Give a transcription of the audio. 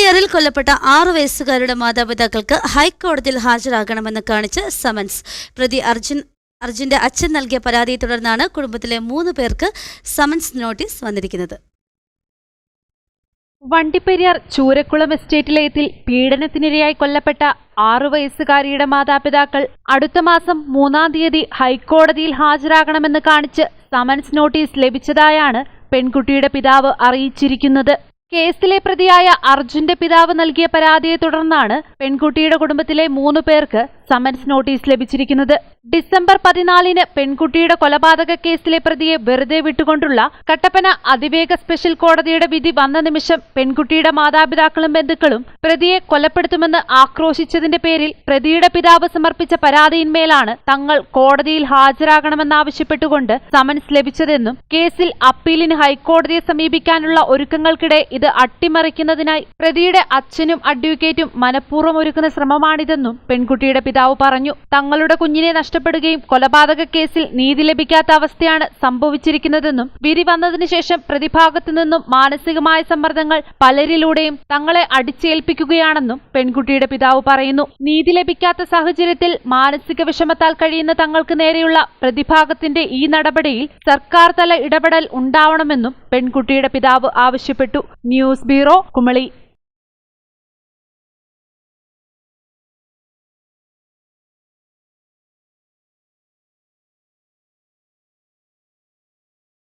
വണ്ടിപ്പെരിയാറിൽ കൊല്ലപ്പെട്ട ആറ് വയസ്സുകാരുടെ മാതാപിതാക്കൾക്ക് ഹൈക്കോടതിയിൽ ഹാജരാകണമെന്ന് കാണിച്ച് സമൻസ്. പ്രതി അർജുൻ അർജുന്റെ അച്ഛൻ നൽകിയ പരാതിയെ തുടർന്നാണ് കുടുംബത്തിലെ മൂന്ന് പേർക്ക് സമൻസ് നോട്ടീസ് വന്നിരിക്കുന്നത്. വണ്ടിപ്പെരിയാർ ചൂരക്കുളം എസ്റ്റേറ്റിലേത്തിൽ പീഡനത്തിനിരയായി കൊല്ലപ്പെട്ട ആറു വയസ്സുകാരിയുടെ മാതാപിതാക്കൾ അടുത്ത മാസം മൂന്നാം തീയതി ഹൈക്കോടതിയിൽ ഹാജരാകണമെന്ന് കാണിച്ച് സമൻസ് നോട്ടീസ് ലഭിച്ചതായാണ് പെൺകുട്ടിയുടെ പിതാവ് അറിയിച്ചിരിക്കുന്നത്. കേസിലെ പ്രതിയായ അർജുന്റെ പിതാവ് നൽകിയ പരാതിയെ തുടർന്നാണ് പെൺകുട്ടിയുടെ കുടുംബത്തിലെ മൂന്ന് പേർക്ക് സമൻസ് നോട്ടീസ് ലഭിച്ചിരിക്കുന്നത്. ഡിസംബർ പതിനാലിന് പെൺകുട്ടിയുടെ കൊലപാതക കേസിലെ പ്രതിയെ വെറുതെ വിട്ടുകൊണ്ടുള്ള കട്ടപ്പന അതിവേഗ സ്പെഷ്യൽ കോടതിയുടെ വിധി വന്ന നിമിഷം പെൺകുട്ടിയുടെ മാതാപിതാക്കളും ബന്ധുക്കളും പ്രതിയെ കൊലപ്പെടുത്തുമെന്ന് ആക്രോശിച്ചതിന്റെ പേരിൽ പ്രതിയുടെ പിതാവ് സമർപ്പിച്ച പരാതിയിന്മേലാണ് തങ്ങൾ കോടതിയിൽ ഹാജരാകണമെന്നാവശ്യപ്പെട്ടുകൊണ്ട് സമൻസ് ലഭിച്ചതെന്നും കേസിൽ അപ്പീലിന് ഹൈക്കോടതിയെ സമീപിക്കാനുള്ള ഒരുക്കങ്ങൾക്കിടെ ഇത് അട്ടിമറിക്കുന്നതിനായി പ്രതിയുടെ അച്ഛനും അഡ്വക്കേറ്റും മനഃപൂർവം ഒരുക്കുന്ന ശ്രമമാണിതെന്നും പെൺകുട്ടിയുടെ പിതാവ് പറഞ്ഞു തങ്ങളുടെ കുഞ്ഞിനെ നഷ്ടപ്പെടുകയും കൊലപാതക കേസിൽ നീതി ലഭിക്കാത്ത അവസ്ഥയാണ് സംഭവിച്ചിരിക്കുന്നതെന്നും വിധി വന്നതിനു ശേഷം പ്രതിഭാഗത്തു നിന്നും മാനസികമായ സമ്മർദ്ദങ്ങൾ പലരിലൂടെയും തങ്ങളെ അടിച്ചേൽപ്പിക്കുകയാണെന്നും പെൺകുട്ടിയുടെ പിതാവ് പറയുന്നു. നീതി ലഭിക്കാത്ത സാഹചര്യത്തിൽ മാനസിക വിഷമത്താൽ കഴിയുന്ന തങ്ങൾക്ക് നേരെയുള്ള പ്രതിഭാഗത്തിന്റെ ഈ നടപടിയിൽ സർക്കാർ തല ഇടപെടൽ ഉണ്ടാവണമെന്നും പെൺകുട്ടിയുടെ പിതാവ് ആവശ്യപ്പെട്ടു. News bureau Kumily.